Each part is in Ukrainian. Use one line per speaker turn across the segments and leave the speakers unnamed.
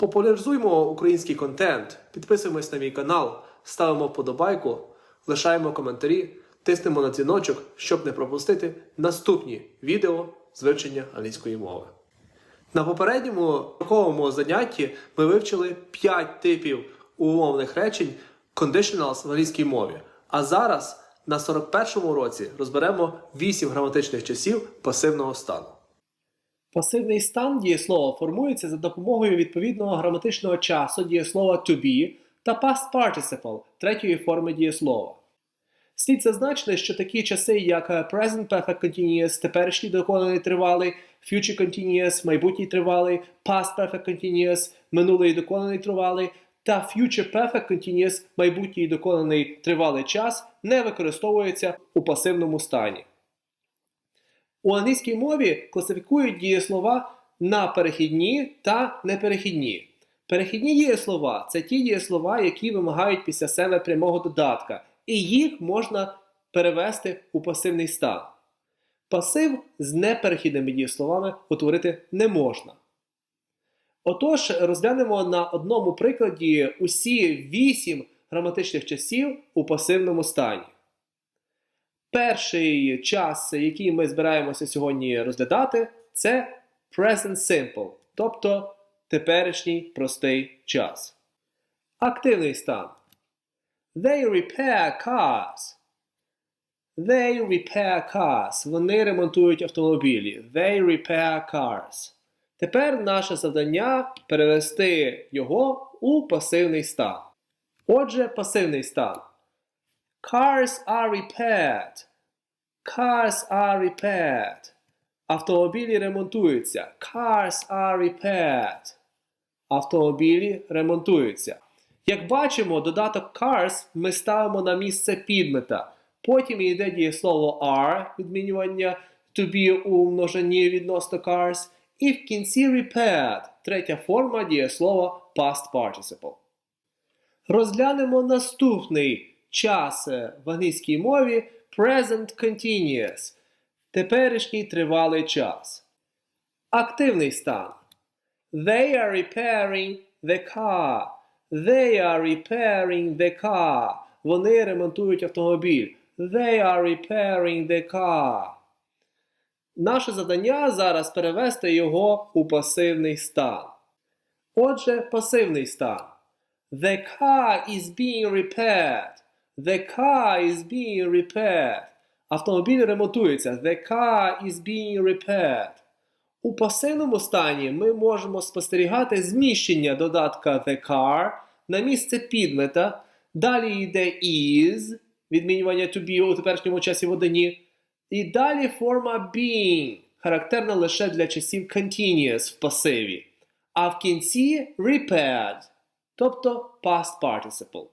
Популяризуємо український контент, підписуємось на мій канал, ставимо вподобайку, лишаємо коментарі, тиснемо на дзвіночок, щоб не пропустити наступні відео з вивчення англійської мови. На попередньому роковому занятті ми вивчили 5 типів умовних речень conditionals в англійській мові. А зараз на 41-му році розберемо 8 граматичних часів пасивного стану. Пасивний стан дієслова формується за допомогою відповідного граматичного часу дієслова to be та past participle третьої форми дієслова. Слід зазначити, що такі часи, як е, present perfect continuous, теперішній доконаний тривалий, future continuous, майбутній тривалий, past perfect continuous, минулий доконаний тривалий та future perfect continuous, майбутній доконаний тривалий час не використовуються у пасивному стані. У англійській мові класифікують дієслова на перехідні та неперехідні. Перехідні дієслова це ті дієслова, які вимагають після себе прямого додатка, і їх можна перевести у пасивний стан. Пасив з неперехідними дієсловами утворити не можна. Отож, розглянемо на одному прикладі усі вісім граматичних часів у пасивному стані. Перший час, який ми збираємося сьогодні розглядати, це present simple, тобто теперішній простий час. Активний стан. They repair cars. They repair cars. Вони ремонтують автомобілі. They repair cars. Тепер наше завдання перевести його у пасивний стан. Отже, пасивний стан. Cars are repaired. Cars are repaired. Автомобілі ремонтуються. Cars are repaired. Автомобілі ремонтуються. Як бачимо, додаток cars ми ставимо на місце підмета. Потім йде дієслово are, відмінювання to be у множині відносно cars. І в кінці repaired, третя форма дієслова past participle. Розглянемо наступний час е, в англійській мові present continuous. Теперішній тривалий час. Активний стан. They are repairing the car. They are repairing the car. Вони ремонтують автомобіль. They are repairing the car. Наше завдання зараз перевести його у пасивний стан. Отже, пасивний стан. The car is being repaired. The car is being repaired. Автомобіль ремонтується. The car is being repaired. У пасивному стані ми можемо спостерігати зміщення додатка the car на місце підмета. Далі йде is, відмінювання to be у теперішньому часі в одині. І далі форма being, характерна лише для часів continuous в пасиві. А в кінці repaired, тобто past participle.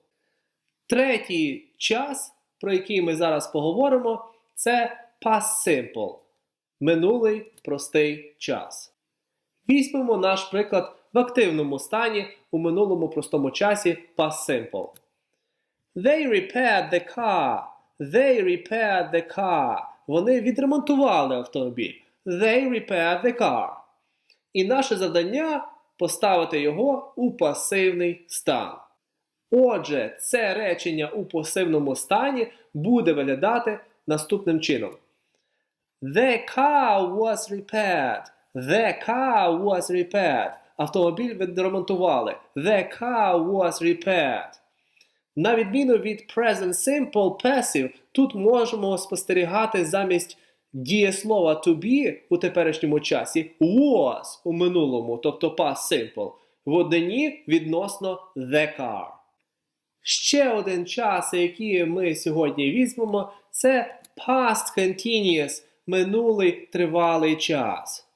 Третій час, про який ми зараз поговоримо, це past simple. Минулий простий час. Візьмемо наш приклад в активному стані у минулому простому часі past simple. They repaired the car. They repaired the car. Вони відремонтували автомобіль. They repaired the car. І наше завдання поставити його у пасивний стан. Отже, це речення у пасивному стані буде виглядати наступним чином. The car was repaired. The car was repaired. Автомобіль відремонтували. The car was repaired. На відміну від present simple passive, тут можемо спостерігати замість дієслова to be у теперішньому часі was у минулому, тобто past simple, в однині відносно the car. Ще один час, який ми сьогодні візьмемо, це past continuous, минулий тривалий час.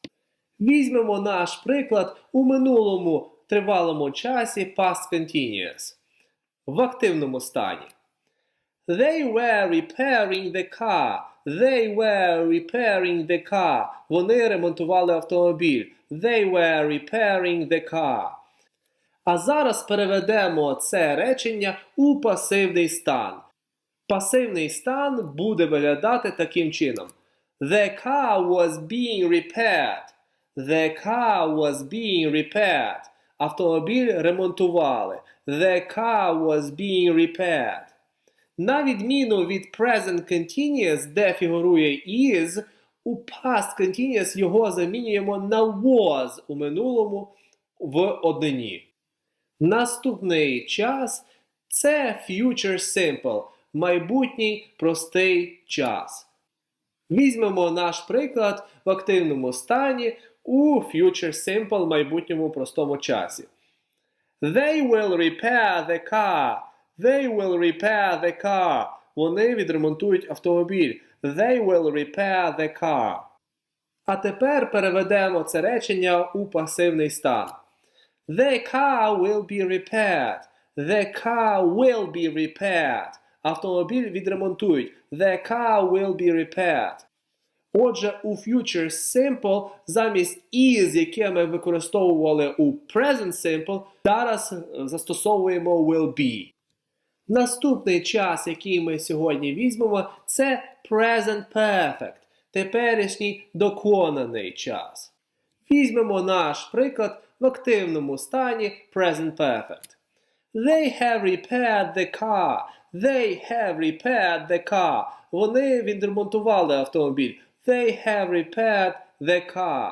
Візьмемо наш приклад у минулому тривалому часі past continuous. В активному стані. They were repairing the car. They were repairing the car. Вони ремонтували автомобіль. They were repairing the car. А зараз переведемо це речення у пасивний стан. Пасивний стан буде виглядати таким чином. The car was being repaired. The car was being repaired. Автомобіль ремонтували. The car was being repaired. На відміну від present continuous, де фігурує is, у past continuous його замінюємо на was у минулому в однині. Наступний час це future simple, майбутній простий час. Візьмемо наш приклад в активному стані у future simple майбутньому простому часі. They will repair the car. They will repair the car. Вони відремонтують автомобіль. They will repair the car. А тепер переведемо це речення у пасивний стан. The car will be repaired. The car will be repaired. Автомобіль відремонтують. The car will be repaired. Отже, у Future Simple замість is, яке ми використовували у Present Simple, зараз е, застосовуємо will be. Наступний час, який ми сьогодні візьмемо, це Present Perfect, теперішній доконаний час. Візьмемо наш приклад в активному стані Present Perfect. They have repaired the car. They have repaired the car. Вони відремонтували автомобіль. They have repaired the car.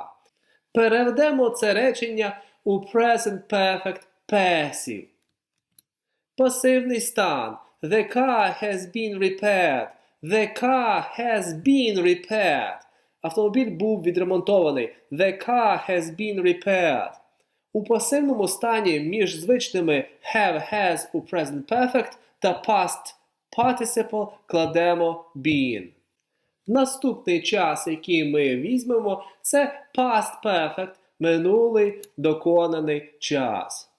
Переведемо це речення у Present Perfect Passive. Пасивний стан. The car has been repaired. The car has been repaired. Автомобіль був відремонтований. The car has been repaired. У пасивному стані між звичними have, has у present perfect та past participle кладемо been. Наступний час, який ми візьмемо, це past perfect, минулий доконаний час.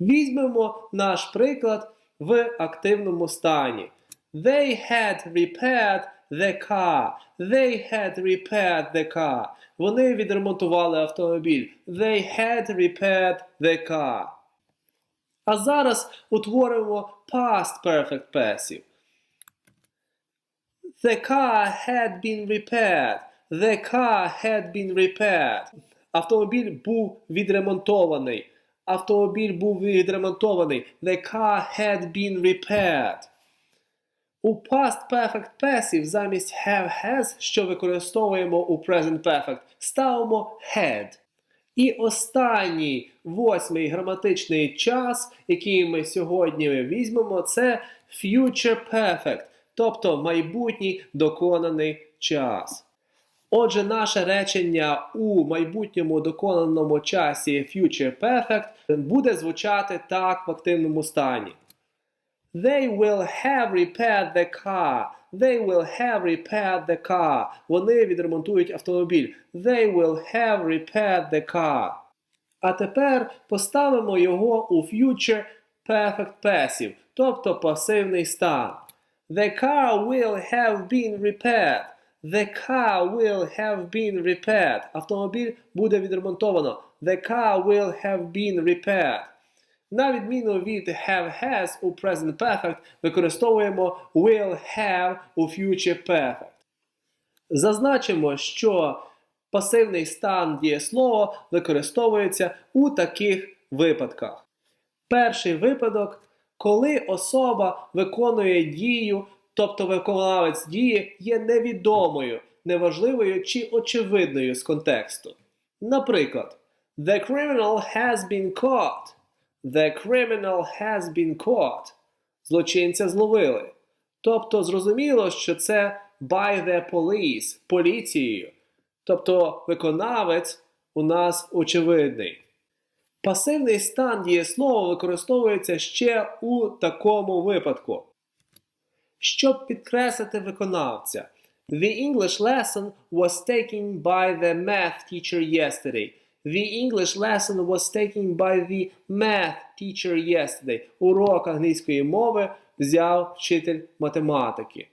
Візьмемо наш приклад в активному стані. They had repaired the car. They had repaired the car. Вони відремонтували автомобіль. They had repaired the car. А зараз утворимо past perfect passive. The car had been repaired. The car had been repaired. Автомобіль був відремонтований. Автомобіль був відремонтований. The car had been repaired. У past perfect passive замість have has, що використовуємо у present perfect, ставимо had. І останній восьмий граматичний час, який ми сьогодні візьмемо, це future perfect, тобто майбутній доконаний час. Отже, наше речення у майбутньому доконаному часі future perfect буде звучати так в активному стані. They will have repaired the car. They will have repaired the car. Вони відремонтують автомобіль. They will have repaired the car. А тепер поставимо його у future perfect passive, тобто пасивний стан. The car will have been repaired. The car will have been repaired. Автомобіль буде відремонтовано. The car will have been repaired. На відміну від have has у present perfect використовуємо will have у future perfect. Зазначимо, що пасивний стан дієслова використовується у таких випадках. Перший випадок, коли особа виконує дію, тобто виконавець дії є невідомою, неважливою чи очевидною з контексту. Наприклад, The criminal has been caught. The criminal has been caught. Злочинця зловили. Тобто зрозуміло, що це by the police, поліцією. Тобто виконавець у нас очевидний. Пасивний стан дієслова використовується ще у такому випадку. Щоб підкреслити виконавця, The English lesson was taken by the math teacher yesterday. The English lesson was taken by the math teacher yesterday. Урок англійської мови взяв вчитель математики.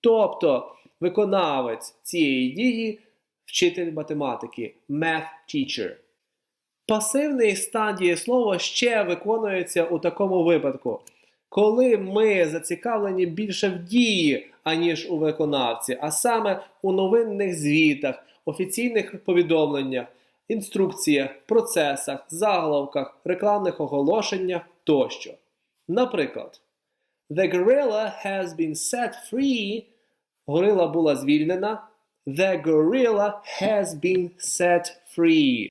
Тобто виконавець цієї дії вчитель математики, math teacher. Пасивний стан дієслова ще виконується у такому випадку, коли ми зацікавлені більше в дії, аніж у виконавці, а саме у новинних звітах, офіційних повідомленнях, інструкціях, процесах, заголовках, рекламних оголошеннях тощо. Наприклад, The gorilla has been set free. Горила була звільнена. The gorilla has been set free.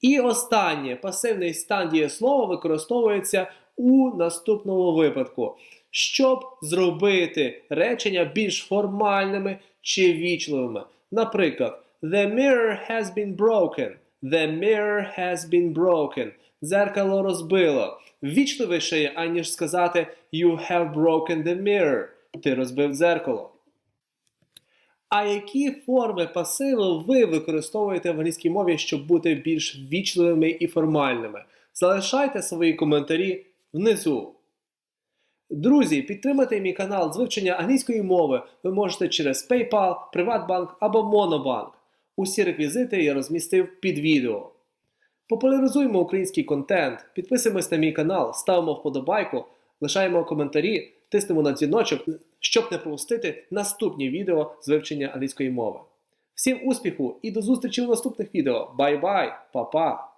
І останнє пасивний стан дієслова використовується у наступному випадку, щоб зробити речення більш формальними чи вічливими. Наприклад, The mirror has been broken. The mirror has been broken. Дзеркало розбило. Вічливіше, аніж сказати You have broken the mirror. Ти розбив дзеркало. А які форми пасиву ви використовуєте в англійській мові, щоб бути більш вічливими і формальними? Залишайте свої коментарі внизу. Друзі, підтримати мій канал з вивчення англійської мови ви можете через PayPal, Приватбанк або Монобанк. Усі реквізити я розмістив під відео. Популяризуємо український контент, підписуємось на мій канал, ставимо вподобайку, лишаємо коментарі, тиснемо на дзвіночок, щоб не пропустити наступні відео з вивчення англійської мови. Всім успіху і до зустрічі у наступних відео. Бай-бай, па-па!